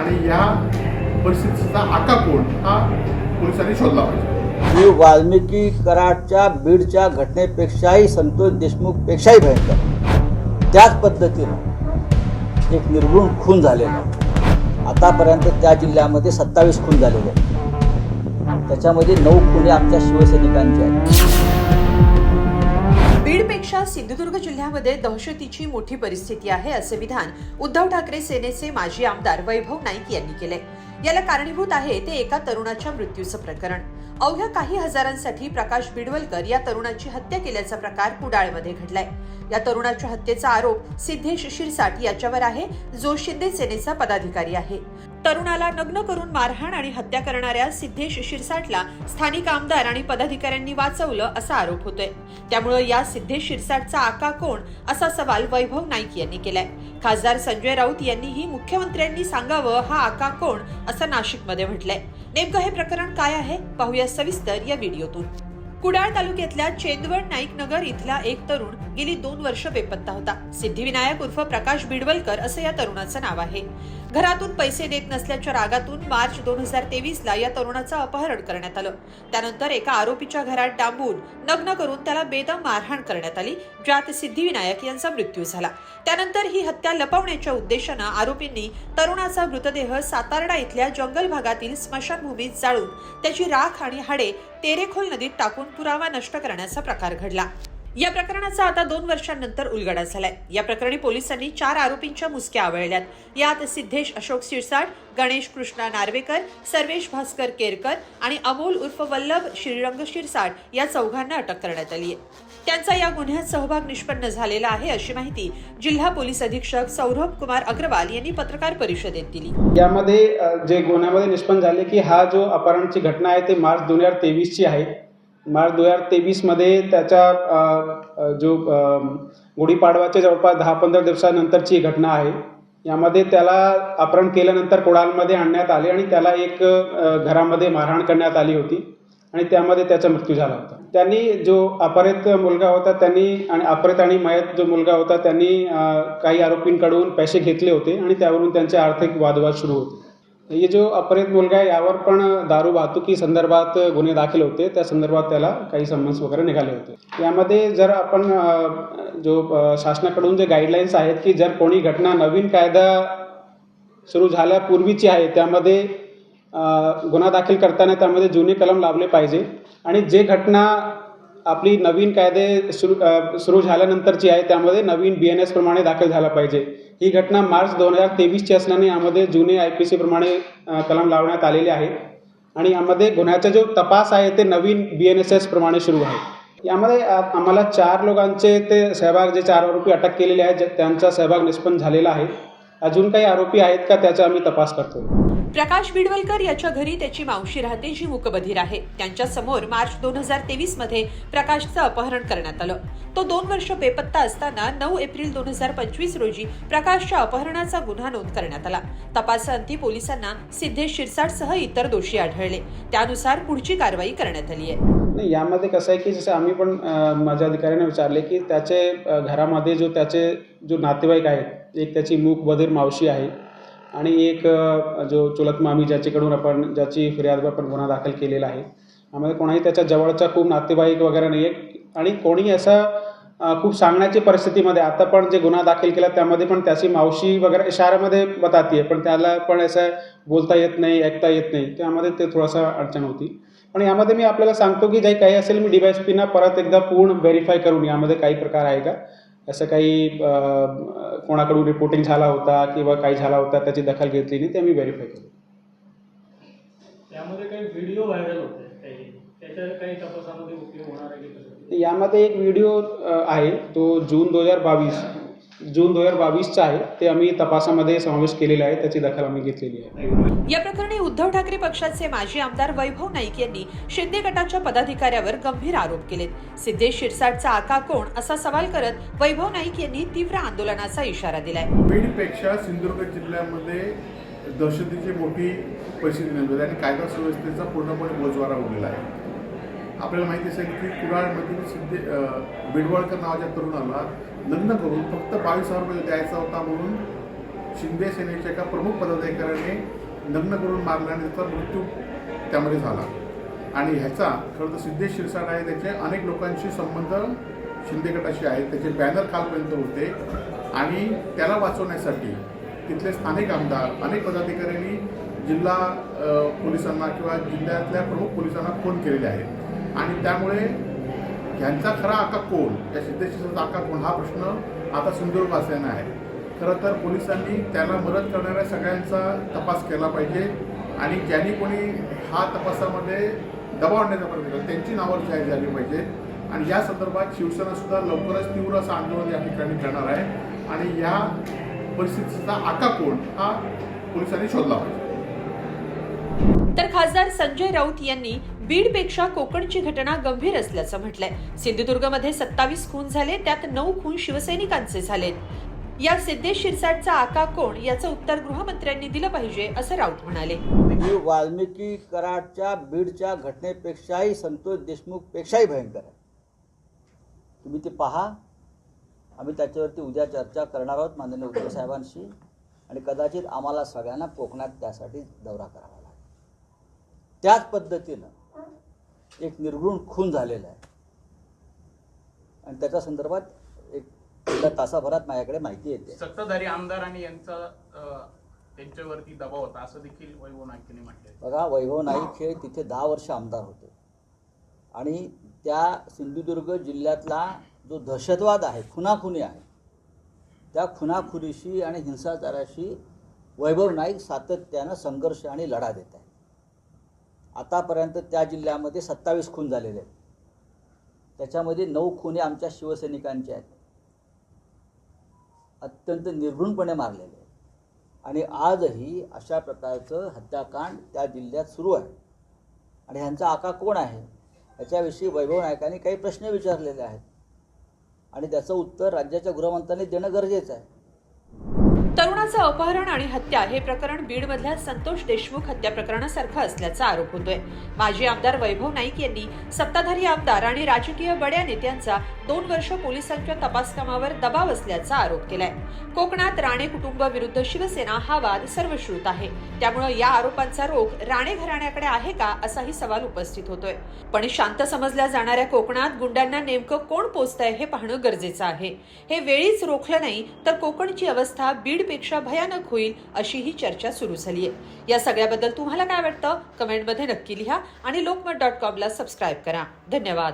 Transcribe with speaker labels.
Speaker 1: आणि या परिस्थितीचा आका कोण हा पोलिसांनी शोधला पाहिजे.
Speaker 2: मी वाल्मिकी कराडच्या बीडच्या घटनेपेक्षाही संतोष देशमुखपेक्षाही भयंकर. त्याच पद्धतीनं एक निर्गुण खून झालेला आतापर्यंत त्या जिल्ह्यामध्ये सत्तावीस खून झालेले आहेत. त्याच्यामध्ये नऊ खुने आमच्या शिवसैनिकांचे आहेत.
Speaker 3: बीडपेक्षा सिंधुदुर्ग जिल्ह्यामध्ये दहशतीची मोठी परिस्थिती आहे असे विधान उद्धव ठाकरे सेनेचे माजी आमदार वैभव नाईक यांनी केले. याला कारणीभूत आहे ते एका तरुणाच्या मृत्यूचं प्रकरण. अवघ्या काही हजारांसाठी प्रकाश बिडवलकर या तरुणाची हत्या केल्याचा प्रकार कुडाळमध्ये घडलाय. या तरुणाच्या हत्येचा आरोप सिद्धेश शिरसाट याच्यावर आहे. जो शिंदे सेनेचा पदाधिकारी आहे. तरुणाला नग्न करून मारहाण आणि हत्या करणाऱ्या सिद्धेश शिरसाटला स्थानिक आमदार आणि पदाधिकाऱ्यांनी वाचवलं असा आरोप होतोय. त्यामुळे या सिद्धेश शिरसाटचा आका कोण असा सवाल वैभव नाईक यांनी केलाय. खासदार संजय राऊत यांनीही मुख्यमंत्र्यांनी सांगावं हा आका कोण असं नाशिकमध्ये म्हटलंय. नेमकं हे प्रकरण काय आहे? पाहूया सविस्तर या व्हिडिओतून. कुडाळ तालुक्यातल्या चेंदवड नाईक नगर इथला एक तरुण गेली दोन वर्ष बेपत्ता होता. सिद्धिविनायक उर्फ प्रकाश बिडवलकर असं या तरुणाचं नाव आहे. घरातून पैसे देत नसल्याच्या रागातून मार्च दोन हजार तेवीसला या तरुणाचं अपहरण करण्यात आलं. त्यानंतर एका आरोपीच्या घरात डांबून नग्न करून त्याला बेदम मारहाण करण्यात आली ज्यात सिद्धिविनायक यांचा मृत्यू झाला. त्यानंतर ही हत्या लपवण्याच्या उद्देशानं आरोपींनी तरुणाचा मृतदेह सातारडा इथल्या जंगल भागातील स्मशानभूमीत जाळून त्याची राख आणि हाडे तेरेखोल नदीत टाकून पुरावा नष्ट करण्याचा प्रकार घडला. या प्रकरणाचा आता दोन वर्षांनंतर उलगडा झालाय. या प्रकरणी पोलिसांनी चार आरोपींच्या मुसक्या आवळल्यात. यात सिद्धेश अशोक शिरसाट गणेश कृष्णा नार्वेकर सर्वेश भास्कर केरकर आणि अमोल उर्फ वल्लभ श्रीरंग शिरसाट या चौघांना अटक करण्यात आली आहे त्यांचा या गुन्ह्यात सहभाग निष्पन्न झालेला आहे अशी माहिती जिल्हा पोलीस अधीक्षक सौरभ कुमार अग्रवाल यांनी पत्रकार परिषदेत दिली.
Speaker 4: यामध्ये जे गुन्ह्यामध्ये निष्पन्न झाले की हा जो अपहरणची घटना आहे ते मार्च दोन हजार तेवीसची आहे. मार्च दोन हजार तेवीसमध्ये त्याच्या जो गुढीपाडवाच्या जवळपास दहा पंधरा दिवसानंतरची घटना आहे. यामध्ये त्याला अपहरण केल्यानंतर कोडालमध्ये आणण्यात आले आणि त्याला एक घरामध्ये मारहाण करण्यात आली होती आणि त्यामध्ये त्याचा मृत्यू झाला होता. त्यांनी जो अपहरित मुलगा होता त्यांनी आणि अपहरित आणि मयत जो मुलगा होता त्यांनी काही आरोपींकडून पैसे घेतले होते आणि त्यावरून त्यांचे आर्थिक वादवाद सुरू होते. हे जो अपहरित मुलगा आहे यावर पण दारू वाहतुकी संदर्भात गुन्हे दाखल होते. त्या संदर्भात त्याला काही समन्स वगैरे निघाले होते. यामध्ये जर आपण जो शासनाकडून जे गाईडलाईन्स आहेत की जर कोणी घटना नवीन कायदा सुरू झाल्यापूर्वीची आहे त्यामध्ये गुन्हा दाखल करताना त्यामध्ये जुने कलम लावले पाहिजे. आणि जे घटना आपली नवीन कायदे सुरू सुरू झाल्यानंतरची आहे त्यामध्ये नवीन बी एन एस प्रमाणे दाखल झाला पाहिजे. ही घटना मार्च दोन हजार तेवीसची असल्याने यामध्ये जुने आय पी सीप्रमाणे कलम लावण्यात आलेले आहे आणि यामध्ये गुन्ह्याचा जो तपास आहे ते नवीन बी एन एस एस प्रमाणे सुरू आहे. यामध्ये आम्हाला चार लोकांचे ते सहभाग जे चार आरोपी अटक केलेले आहेत त्यांचा सहभाग निष्पन्न झालेला आहे. अजून काही आरोपी आहेत का त्याचा आम्ही तपास करतो.
Speaker 3: प्रकाश बिडवलकर याच्या घरी त्याची मावशी राहते जी मुकबधीर आहे. त्यांच्यासमोर मार्च दोन हजार तेवीसमध्ये प्रकाशचं अपहरण करण्यात आलं. तो दोन वर्ष बेपत्ता असताना नऊ एप्रिल दोन हजार पंचवीस रोजी प्रकाशच्या अपहरणाचा गुन्हा नोंद करण्यात आला. तपासाअंती पोलिसांना सिद्धेश शिरसाटसह इतर दोषी आढळले. त्यानुसार पुढची कारवाई करण्यात आली आहे.
Speaker 4: नाही यामध्ये कसं आहे की जसं आम्ही पण माझ्या अधिकाऱ्याने विचारले की त्याचे घरामध्ये जो त्याचे जो नातेवाईक आहेत एक त्याची मूक बधीर मावशी आहे आणि एक जो चुलत मामी ज्याच्याकडून आपण ज्याची फिर्यादवर आपण गुन्हा दाखल केलेला आहे यामध्ये कोणाही त्याच्या जवळचा खूप नातेवाईक वगैरे नाही आहे आणि कोणी असं खूप सांगण्याची परिस्थितीमध्ये आता पण जे गुन्हा दाखल केला त्यामध्ये पण त्याची मावशी वगैरे इशाऱ्यामध्ये बताती पण त्याला पण असं बोलता येत नाही ऐकता येत नाही त्यामध्ये ते थोडासा अडचण होती. पण यामध्ये मी आपल्याला सांगतो की जे काही असेल मी डी वाय पीना परत एकदा पूर्ण व्हेरीफाय करून यामध्ये काही प्रकार आहे का? असं काही कोणाकडून रिपोर्टिंग झाला होता किंवा काही झाला होता त्याची दखल घेतली नाही ते मी व्हेरीफाय करू
Speaker 5: त्यामध्ये काही व्हिडिओ व्हायरल होते काही? तपासामध्ये उपयोग होणार आहे
Speaker 4: यामध्ये एक व्हिडिओ आहे तो जून दोन हजार बावीस. जून दोन हजार बावीसचा आहे ते आम्ही तपासामध्ये समावेश केलेला आहे त्याची दखल आम्ही घेतलेली आहे.
Speaker 3: या प्रकरणी उद्धव ठाकरे पक्षाचे माजी आमदार वैभव नाईक यांनी शिंदे गटाच्या पदाधिकाऱ्यावर गंभीर आरोप केलेत. सिद्धेश शिरसाटचा आका कोण असा सवाल करत वैभव नाईक यांनी तीव्र आंदोलनाचा इशारा दिलाय.
Speaker 1: बीडपेक्षा सिंधुदुर्ग जिल्ह्यामध्ये दहशतीची मोठी परिस्थिती निर्माण आणि कायदा सुव्यवस्थेचा पूर्णपणे बोजवारा उडलेला आहे. आपल्याला माहिती असेल की कुडाळमधील सिद्धे बिडवळकर नावाच्या तरुणाला लग्न करून फक्त बावीस हजार रुपये द्यायचा होता म्हणून शिंदे सेनेच्या एका प्रमुख पदाधिकाऱ्याने लग्न करून मारल्याने त्याचा मृत्यू त्यामध्ये झाला. आणि ह्याचा खरं तर सिद्धेश शिरसाट आहे त्याचे अनेक लोकांशी संबंध शिंदे गटाशी आहेत. त्याचे बॅनर खालपर्यंत होते. आणि त्याला वाचवण्यासाठी तिथले स्थानिक आमदार अनेक पदाधिकाऱ्यांनी जिल्हा पोलिसांना किंवा जिल्ह्यातल्या प्रमुख पोलिसांना फोन केलेले आहेत. आणि त्यामुळे ह्यांचा खरा आका कोण? त्या सिद्धेश्वराचा आका कोण? हा प्रश्न आता सिंधुदुर्गवासियांना आहे. खरं तर पोलिसांनी त्याला मदत करणाऱ्या सगळ्यांचा तपास केला पाहिजे आणि ज्यांनी कोणी हा तपासामध्ये दबाव आणण्याचा प्रयत्न केला त्यांची नावं जाहीर झाली पाहिजे. आणि या संदर्भात शिवसेनासुद्धा लवकरच तीव्र असं आंदोलन या ठिकाणी करणार आहे. आणि या परिस्थितीचा आका कोण? हा पोलिसांनी शोधला पाहिजे.
Speaker 3: तर खासदार संजय राऊत यांनी बीडपेक्षा कोकणची घटना गंभीर असल्याचं म्हटलंय. सिंधुदुर्गमध्ये सत्तावीस खून झाले त्यात नऊ खून शिवसैनिकांचे झालेत. या सिद्धेश शिरसाटचा आका कोण याचं उत्तर गृहमंत्र्यांनी दिलं पाहिजे असं राऊत म्हणाले.
Speaker 2: मी वाल्मिकी कराडच्या बीडच्या घटनेपेक्षाही संतोष देशमुखपेक्षाही भयंकर आहे. तुम्ही ते पहा. आम्ही त्याच्यावरती उद्या चर्चा करणार आहोत माननीय उद्धव साहेबांशी आणि कदाचित आम्हाला सगळ्यांना कोकणात त्यासाठी दौरा करावा लागेल. त्याच पद्धतीनं एक निर्गुण खून झालेला आहे. आणि त्याच्या संदर्भात एक तासाभरात माझ्याकडे माहिती येते.
Speaker 6: सत्ताधारी आमदार आणि यांचा त्यांच्यावरती दबाव होता. असं देखील वैभव नाईकने म्हटलंय.
Speaker 2: बघा वैभव नाईक हे तिथे दहा वर्ष आमदार होते. आणि त्या सिंधुदुर्ग जिल्ह्यातला जो दहशतवाद आहे खुनाखुनी आहे त्या खुनाखुनीशी आणि हिंसाचाराशी वैभव नाईक सातत्यानं संघर्ष आणि लढा देत आहे आतापर्यंत त्या जिल्ह्यामध्ये सत्तावीस खून झालेले आहेत. त्याच्यामध्ये नऊ खुने आमच्या शिवसैनिकांचे आहेत. अत्यंत निर्घृणपणे मारलेले आहेत. आणि आजही अशा प्रकारचं हत्याकांड त्या जिल्ह्यात सुरू आहे. आणि ह्यांचा आका कोण आहे? याच्याविषयी वैभव नायकांनी काही प्रश्न विचारलेले आहेत. आणि त्याचं उत्तर राज्याच्या गृहमंत्र्यांनी देणं गरजेचं आहे.
Speaker 3: तरुणाचं अपहरण आणि हत्या हे प्रकरण बीडमधल्या संतोष देशमुख हत्या प्रकरणासारखं असल्याचा आरोप होतोय. माजी आमदार वैभव नाईक यांनी सत्ताधारी आमदार आणि राजकीय बड्या नेत्यांचा दोन वर्ष पोलिसांच्या तपासकामावर दबाव असल्याचा आरोप केलाय. कोकणात राणे कुटुंब विरुद्ध शिवसेना हा वाद सर्वश्रुत आहे. त्यामुळे या आरोपांचा रोख राणे घराण्याकडे आहे का असाही सवाल उपस्थित होतोय. पण शांत समजल्या जाणाऱ्या कोकणात गुंडांना नेमकं कोण पोचतंय हे पाहणं गरजेचं आहे. हे वेळीच रोखलं नाही तर कोकणची अवस्था बीडपेक्षा भयानक होईल अशी ही चर्चा सुरू झाली आहे या सगळ्याबद्दल तुम्हाला काय वाटतं? कमेंटमध्ये नक्की लिहा आणि लोकमत डॉट कॉमला सबस्क्राईब करा. धन्यवाद.